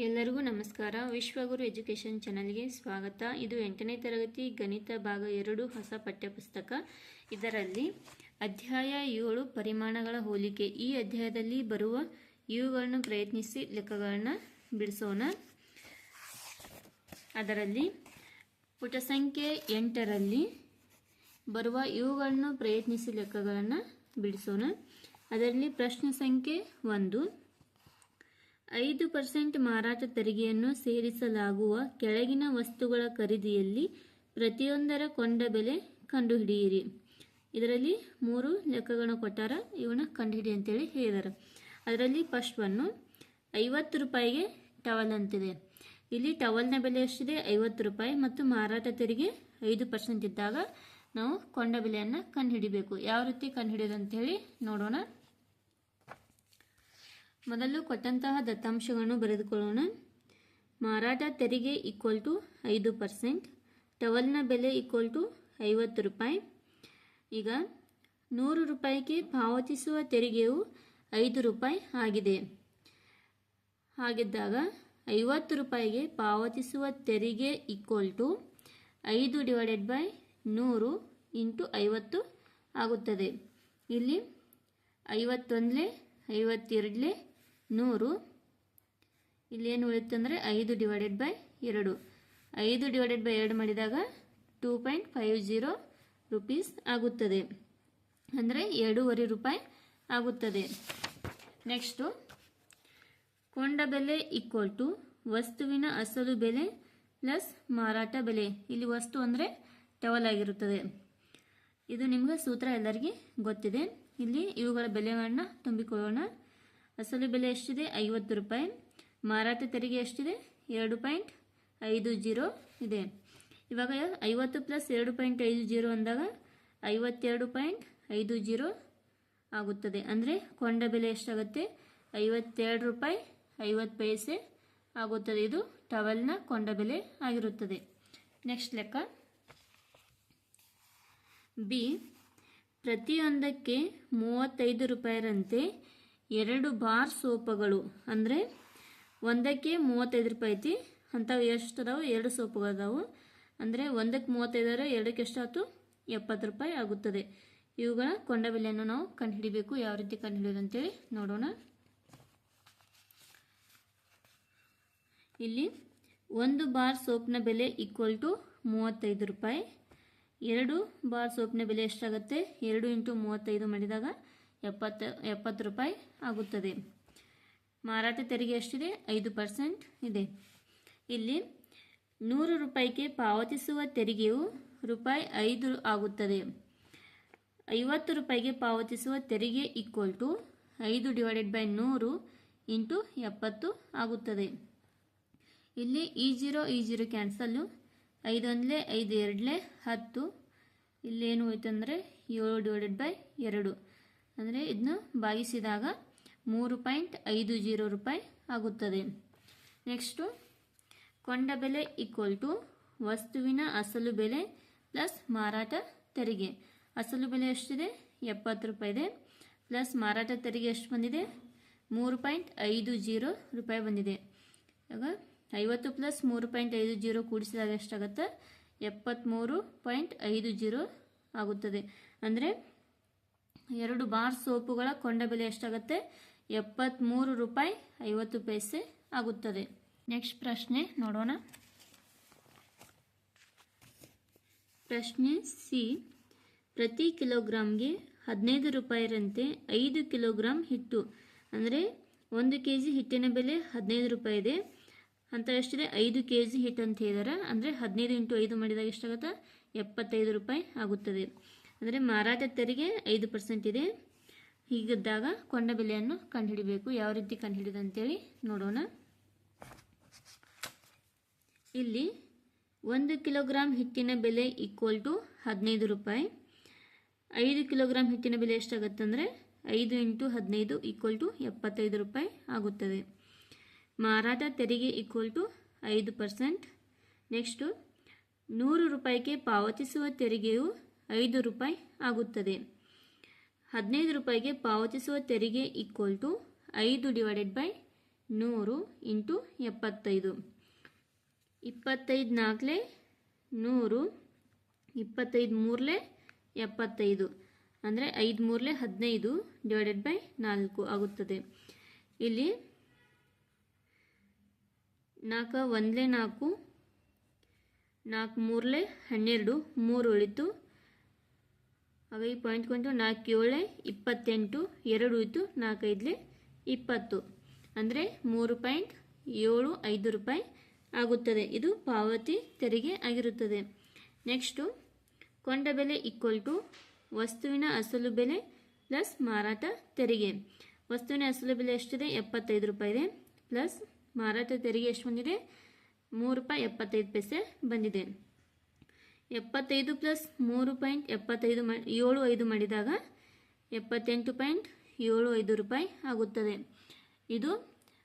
ಎಲ್ಲರಿಗೂ ನಮಸ್ಕಾರ. ವಿಶ್ವಗುರು ಎಜುಕೇಷನ್ ಚಾನಲ್ಗೆ ಸ್ವಾಗತ. ಇದು ಎಂಟನೇ ತರಗತಿ ಗಣಿತ ಭಾಗ ಎರಡು ಹೊಸ ಪಠ್ಯಪುಸ್ತಕ. ಇದರಲ್ಲಿ ಅಧ್ಯಾಯ ಏಳು ಪರಿಮಾಣಗಳ ಹೋಲಿಕೆ. ಈ ಅಧ್ಯಾಯದಲ್ಲಿ ಬರುವ ಇವುಗಳನ್ನು ಪ್ರಯತ್ನಿಸಿ ಲೆಕ್ಕಗಳನ್ನು ಬಿಡಿಸೋಣ. ಅದರಲ್ಲಿ ಪುಟ ಸಂಖ್ಯೆ ಎಂಟರಲ್ಲಿ ಬರುವ ಇವುಗಳನ್ನು ಪ್ರಯತ್ನಿಸಿ ಲೆಕ್ಕಗಳನ್ನು ಬಿಡಿಸೋಣ. ಅದರಲ್ಲಿ ಪ್ರಶ್ನೆ ಸಂಖ್ಯೆ ಒಂದು. ಐದು ಪರ್ಸೆಂಟ್ ಮಾರಾಟ ತೆರಿಗೆಯನ್ನು ಸೇರಿಸಲಾಗುವ ಕೆಳಗಿನ ವಸ್ತುಗಳ ಖರೀದಿಯಲ್ಲಿ ಪ್ರತಿಯೊಂದರ ಕೊಂಡ ಬೆಲೆ ಕಂಡುಹಿಡಿಯಿರಿ. ಇದರಲ್ಲಿ ಮೂರು ಲೆಕ್ಕಗಳನ್ನು ಕೊಟ್ಟಾರ ಇವನ್ನ ಕಂಡುಹಿಡಿ ಅಂತೇಳಿ ಹೇಳಿದ್ದಾರೆ ಅದರಲ್ಲಿ ಫಸ್ಟ್ ಒನ್ನು ಐವತ್ತು ರೂಪಾಯಿಗೆ ಟವಲ್ ಅಂತಿದೆ. ಇಲ್ಲಿ ಟವಲ್ನ ಬೆಲೆ ಎಷ್ಟಿದೆ? ಐವತ್ತು ರೂಪಾಯಿ ಮತ್ತು ಮಾರಾಟ ತೆರಿಗೆ ಐದು ಪರ್ಸೆಂಟ್ ಇದ್ದಾಗ ನಾವು ಕೊಂಡ ಬೆಲೆಯನ್ನು ಕಂಡುಹಿಡಿಬೇಕು. ಯಾವ ರೀತಿ ಕಂಡುಹಿಡಿಯೋದು ಅಂತೇಳಿ ನೋಡೋಣ. ಮೊದಲು ಕೊಟ್ಟಂತಹ ದತ್ತಾಂಶಗಳನ್ನು ಬರೆದುಕೊಳ್ಳೋಣ. ಮಾರಾಟ ತೆರಿಗೆ ಈಕ್ವಲ್ ಟು ಐದು ಪರ್ಸೆಂಟ್ ಟವಲ್ನ ಬೆಲೆ ಈಕ್ವಲ್ ಟು ಐವತ್ತು ರೂಪಾಯಿ. ಈಗ ನೂರು ರೂಪಾಯಿಗೆ ಪಾವತಿಸುವ ತೆರಿಗೆಯು ಐದು ರೂಪಾಯಿ ಆಗಿದೆ. ಹಾಗಿದ್ದಾಗ ಐವತ್ತು ರೂಪಾಯಿಗೆ ಪಾವತಿಸುವ ತೆರಿಗೆ ಈಕ್ವಲ್ ಟು ಐದು ಡಿವೈಡೆಡ್ ಬೈ ನೂರು ಇಂಟು ಐವತ್ತು ಆಗುತ್ತದೆ. ಇಲ್ಲಿ ಐವತ್ತೊಂದಲೇ ಐವತ್ತೆರಡಲೇ ನೂರು. ಇಲ್ಲೇನು ಉಳಿತಂದರೆ ಐದು ಡಿವೈಡೆಡ್ ಬೈ ಎರಡು. ಐದು ಡಿವೈಡೆಡ್ ಬೈ ಎರಡು ಮಾಡಿದಾಗ two point five zero rupees ಆಗುತ್ತದೆ. ಅಂದರೆ ಎರಡೂವರೆ ರೂಪಾಯಿ ಆಗುತ್ತದೆ. ನೆಕ್ಸ್ಟು ಕೊಂಡ ಬೆಲೆ ಈಕ್ವಲ್ ಟು ವಸ್ತುವಿನ ಅಸಲು ಬೆಲೆ ಪ್ಲಸ್ ಮಾರಾಟ ಬೆಲೆ. ಇಲ್ಲಿ ವಸ್ತು ಅಂದರೆ ಟವಲ್ ಆಗಿರುತ್ತದೆ. ಇದು ನಿಮಗೆ ಸೂತ್ರ ಎಲ್ಲರಿಗೆ ಗೊತ್ತಿದೆ. ಇಲ್ಲಿ ಇವುಗಳ ಬೆಲೆಗಳನ್ನ ತುಂಬಿಕೊಳ್ಳೋಣ. ಅಸಲು ಬೆಲೆ ಎಷ್ಟಿದೆ? ಐವತ್ತು ರೂಪಾಯಿ. ಮಾರಾಟ ತೆರಿಗೆ ಎಷ್ಟಿದೆ? ಎರಡು ಪಾಯಿಂಟ್ ಐದು ಜೀರೋ ಇದೆ. ಇವಾಗ ಐವತ್ತು ಪ್ಲಸ್ ಎರಡು ಪಾಯಿಂಟ್ ಐದು ಜೀರೋ ಅಂದಾಗ ಐವತ್ತೆರಡು ಪಾಯಿಂಟ್ ಐದು ಜೀರೋ ಆಗುತ್ತದೆ. ಅಂದರೆ ಕೊಂಡ ಬೆಲೆ ಎಷ್ಟಾಗುತ್ತೆ? ಐವತ್ತೆರಡು ರೂಪಾಯಿ ಐವತ್ತು ಪೈಸೆ ಆಗುತ್ತದೆ. ಇದು ಟವಲ್ನ ಕೊಂಡ ಬೆಲೆ ಆಗಿರುತ್ತದೆ. ನೆಕ್ಸ್ಟ್ ಲೆಕ್ಕ. ಬಿ ಪ್ರತಿಯೊಂದಕ್ಕೆ ಮೂವತ್ತೈದು ರೂಪಾಯಿರಂತೆ ಎರಡು ಬಾರ್ ಸೋಪಗಳು. ಅಂದರೆ ಒಂದಕ್ಕೆ ಮೂವತ್ತೈದು ರೂಪಾಯಿ ಐತಿ. ಅಂಥವು ಎಷ್ಟು ಅದಾವು? ಎರಡು ಸೋಪುಗಳು ಅದಾವು. ಅಂದರೆ ಒಂದಕ್ಕೆ ಮೂವತ್ತೈದರ ಎರಡಕ್ಕೆ ಎಷ್ಟಾಯ್ತು ಎಪ್ಪತ್ತು ರೂಪಾಯಿ ಆಗುತ್ತದೆ. ಇವುಗಳ ಕೊಂಡ ಬೆಲೆಯನ್ನು ನಾವು ಕಂಡುಹಿಡಿಬೇಕು. ಯಾವ ರೀತಿ ಕಂಡುಹಿಡಿಯೋದು ಅಂತೇಳಿ ನೋಡೋಣ. ಇಲ್ಲಿ ಒಂದು ಬಾರ್ ಸೋಪ್ನ ಬೆಲೆ ಈಕ್ವಲ್ ಟು ಮೂವತ್ತೈದು ರೂಪಾಯಿ. ಎರಡು ಬಾರ್ ಸೋಪ್ನ ಬೆಲೆ ಎಷ್ಟಾಗುತ್ತೆ? ಎರಡು ಇಂಟು ಮೂವತ್ತೈದು ಮಾಡಿದಾಗ ಎಪ್ಪತ್ತು ಎಪ್ಪತ್ತು ರೂಪಾಯಿ ಆಗುತ್ತದೆ. ಮಾರಾಟ ತೆರಿಗೆ ಎಷ್ಟಿದೆ? ಐದು ಪರ್ಸೆಂಟ್ ಇದೆ. ಇಲ್ಲಿ ನೂರು ರೂಪಾಯಿಗೆ ಪಾವತಿಸುವ ತೆರಿಗೆಯು ರೂಪಾಯಿ ಐದು ಆಗುತ್ತದೆ. ಐವತ್ತು ರೂಪಾಯಿಗೆ ಪಾವತಿಸುವ ತೆರಿಗೆ ಈಕ್ವಲ್ ಟು ಐದು ಡಿವೈಡೆಡ್ ಬೈ ನೂರು ಇಂಟು ಎಪ್ಪತ್ತು ಆಗುತ್ತದೆ. ಇಲ್ಲಿ ಈ ಜೀರೋ ಈ ಜೀರೋ ಕ್ಯಾನ್ಸಲ್ಲು. ಐದು ಒಂದಲೇ ಐದು ಎರಡಲೇ ಹತ್ತು. ಇಲ್ಲೇನು ಹೋಯ್ತಂದರೆ ಏಳು ಡಿವೈಡೆಡ್ ಬೈ ಎರಡು. ಅಂದರೆ ಇದನ್ನ ಭಾಗಿಸಿದಾಗ ಮೂರು ಪಾಯಿಂಟ್ ಐದು ಜೀರೋ ರೂಪಾಯಿ ಆಗುತ್ತದೆ. ನೆಕ್ಸ್ಟು ಕೊಂಡ ಬೆಲೆ ಈಕ್ವಲ್ ಟು ವಸ್ತುವಿನ ಅಸಲು ಬೆಲೆ ಪ್ಲಸ್ ಮಾರಾಟ ತೆರಿಗೆ. ಅಸಲು ಬೆಲೆ ಎಷ್ಟಿದೆ? ಎಪ್ಪತ್ತು ರೂಪಾಯಿ ಇದೆ. ಪ್ಲಸ್ ಮಾರಾಟ ತೆರಿಗೆ ಎಷ್ಟು ಬಂದಿದೆ? ಮೂರು ಪಾಯಿಂಟ್ ಐದು ಜೀರೋ ರೂಪಾಯಿ ಬಂದಿದೆ. ಆಗ ಐವತ್ತು ಪ್ಲಸ್ ಮೂರು ಪಾಯಿಂಟ್ ಐದು ಜೀರೋ ಕೂಡಿಸಿದಾಗ ಎಷ್ಟಾಗುತ್ತೆ? ಎಪ್ಪತ್ತ್ಮೂರು ಪಾಯಿಂಟ್ ಐದು ಜೀರೋ ಆಗುತ್ತದೆ. ಅಂದರೆ ಎರಡು ಬಾರ್ ಸೋಪುಗಳ ಕೊಂಡ ಬೆಲೆ ಎಷ್ಟಾಗುತ್ತೆ? ಎಪ್ಪತ್ತ್ಮೂರು ರೂಪಾಯಿ ಐವತ್ತು ಪೈಸೆ ಆಗುತ್ತದೆ. ನೆಕ್ಸ್ಟ್ ಪ್ರಶ್ನೆ ನೋಡೋಣ. ಪ್ರಶ್ನೆ ಸಿ. ಪ್ರತಿ ಕಿಲೋಗ್ರಾಮ್ಗೆ ಹದಿನೈದು ರೂಪಾಯಿರಂತೆ ಐದು ಕಿಲೋಗ್ರಾಮ್ ಹಿಟ್ಟು. ಅಂದರೆ ಒಂದು ಕೆ ಜಿ ಹಿಟ್ಟಿನ ಬೆಲೆ ಹದಿನೈದು ರೂಪಾಯಿ ಇದೆ. ಅಂತ ಎಷ್ಟಿದೆ? ಐದು ಕೆ ಜಿ ಹಿಟ್ಟು ಅಂತ ಹೇಳಿದಾರೆ. ಅಂದರೆ ಹದಿನೈದು ಇಂಟು ಐದು ಮಾಡಿದಾಗ ಎಷ್ಟಾಗುತ್ತೆ? ಎಪ್ಪತ್ತೈದು ರೂಪಾಯಿ ಆಗುತ್ತದೆ. ಅಂದರೆ ಮಾರಾಟ ತೆರಿಗೆ ಐದು ಪರ್ಸೆಂಟ್ ಇದೆ. ಹೀಗಿದ್ದಾಗ ಕೊಂಡ ಬೆಲೆಯನ್ನು ಕಂಡುಹಿಡಿಬೇಕು. ಯಾವ ರೀತಿ ಕಂಡುಹಿಡಿದು ಅಂತೇಳಿ ನೋಡೋಣ. ಇಲ್ಲಿ ಒಂದು ಕಿಲೋಗ್ರಾಮ್ ಹಿಟ್ಟಿನ ಬೆಲೆ ಈಕ್ವಲ್ ಟು ಹದಿನೈದು ರೂಪಾಯಿ. ಐದು ಕಿಲೋಗ್ರಾಮ್ ಹಿಟ್ಟಿನ ಬೆಲೆ ಎಷ್ಟಾಗುತ್ತೆ ಅಂದರೆ ಐದು ಇಂಟು ಹದಿನೈದು ಈಕ್ವಲ್ ಟು ಎಪ್ಪತ್ತೈದು ರೂಪಾಯಿ ಆಗುತ್ತದೆ. ಮಾರಾಟ ತೆರಿಗೆ ಈಕ್ವಲ್ ಟು ಐದು ಪರ್ಸೆಂಟ್ ನೆಕ್ಸ್ಟು ನೂರು ರೂಪಾಯಿಗೆ ಪಾವತಿಸುವ ತೆರಿಗೆಯು ಐದು ರೂಪಾಯಿ ಆಗುತ್ತದೆ. ಹದಿನೈದು ರೂಪಾಯಿಗೆ ಪಾವತಿಸುವ ತೆರಿಗೆ ಈಕ್ವಲ್ ಟು ಐದು ಡಿವೈಡೆಡ್ ಬೈ ನೂರು ಇಂಟು ಎಪ್ಪತ್ತೈದು. ಇಪ್ಪತ್ತೈದು ನಾಲ್ಕಲೆ ನೂರು, ಇಪ್ಪತ್ತೈದು ಮೂರಲೆ ಎಪ್ಪತ್ತೈದು. ಅಂದರೆ ಐದು ಮೂರಲೆ ಹದಿನೈದು ಡಿವೈಡೆಡ್ ಬೈ ನಾಲ್ಕು ಆಗುತ್ತದೆ. ಇಲ್ಲಿ ನಾಲ್ಕು ಒಂದಲೇ ನಾಲ್ಕು ನಾಲ್ಕು ಮೂರಲೆ ಹನ್ನೆರಡು, ಮೂರು ಉಳಿತು ಈ ಪಾಯಿಂಟ್ ಕೊಂಡು ನಾಲ್ಕು ಏಳೆ ಇಪ್ಪತ್ತೆಂಟು, ಎರಡು ಇತ್ತು ನಾಲ್ಕೈದಲೆ ಇಪ್ಪತ್ತು. ಅಂದರೆ ಮೂರು ಪಾಯಿಂಟ್ ಏಳು ಐದು ರೂಪಾಯಿ ಆಗುತ್ತದೆ. ಇದು ಪಾವತಿ ತೆರಿಗೆ ಆಗಿರುತ್ತದೆ. ನೆಕ್ಸ್ಟು ಕೊಂಡ ಬೆಲೆ ಈಕ್ವಲ್ ಟು ವಸ್ತುವಿನ ಅಸಲು ಬೆಲೆ ಪ್ಲಸ್ ಮಾರಾಟ ತೆರಿಗೆ. ವಸ್ತುವಿನ ಅಸಲು ಬೆಲೆ ಎಷ್ಟಿದೆ? ಎಪ್ಪತ್ತೈದು ರೂಪಾಯಿ ಇದೆ. ಪ್ಲಸ್ ಮಾರಾಟ ತೆರಿಗೆ ಎಷ್ಟು ಬಂದಿದೆ? ಮೂರು ರೂಪಾಯಿ ಎಪ್ಪತ್ತೈದು ಪೈಸೆ ಬಂದಿದೆ. ಎಪ್ಪತ್ತೈದು ಪ್ಲಸ್ ಮೂರು ಪಾಯಿಂಟ್ ಎಪ್ಪತ್ತೈದು ಏಳು ಐದು ಮಾಡಿದಾಗ ಎಪ್ಪತ್ತೆಂಟು ಪಾಯಿಂಟ್ ಏಳು ಐದು ರೂಪಾಯಿ ಆಗುತ್ತದೆ. ಇದು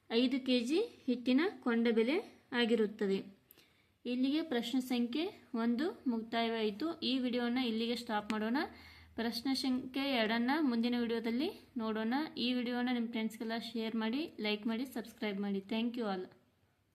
ಐದು ಕೆ ಜಿ ಹಿಟ್ಟಿನ ಕೊಂಡ ಬೆಲೆ ಆಗಿರುತ್ತದೆ. ಇಲ್ಲಿಗೆ ಪ್ರಶ್ನೆ ಸಂಖ್ಯೆ ಒಂದು ಮುಕ್ತಾಯವಾಯಿತು. ಈ ವಿಡಿಯೋನ ಇಲ್ಲಿಗೆ ಸ್ಟಾಪ್ ಮಾಡೋಣ. ಪ್ರಶ್ನೆ ಸಂಖ್ಯೆ ಎರಡನ್ನು ಮುಂದಿನ ವಿಡಿಯೋದಲ್ಲಿ ನೋಡೋಣ. ಈ ವಿಡಿಯೋನ ನಿಮ್ಮ ಫ್ರೆಂಡ್ಸ್ಗೆಲ್ಲ ಶೇರ್ ಮಾಡಿ ಲೈಕ್ ಮಾಡಿ ಸಬ್ಸ್ಕ್ರೈಬ್ ಮಾಡಿ. Thank you all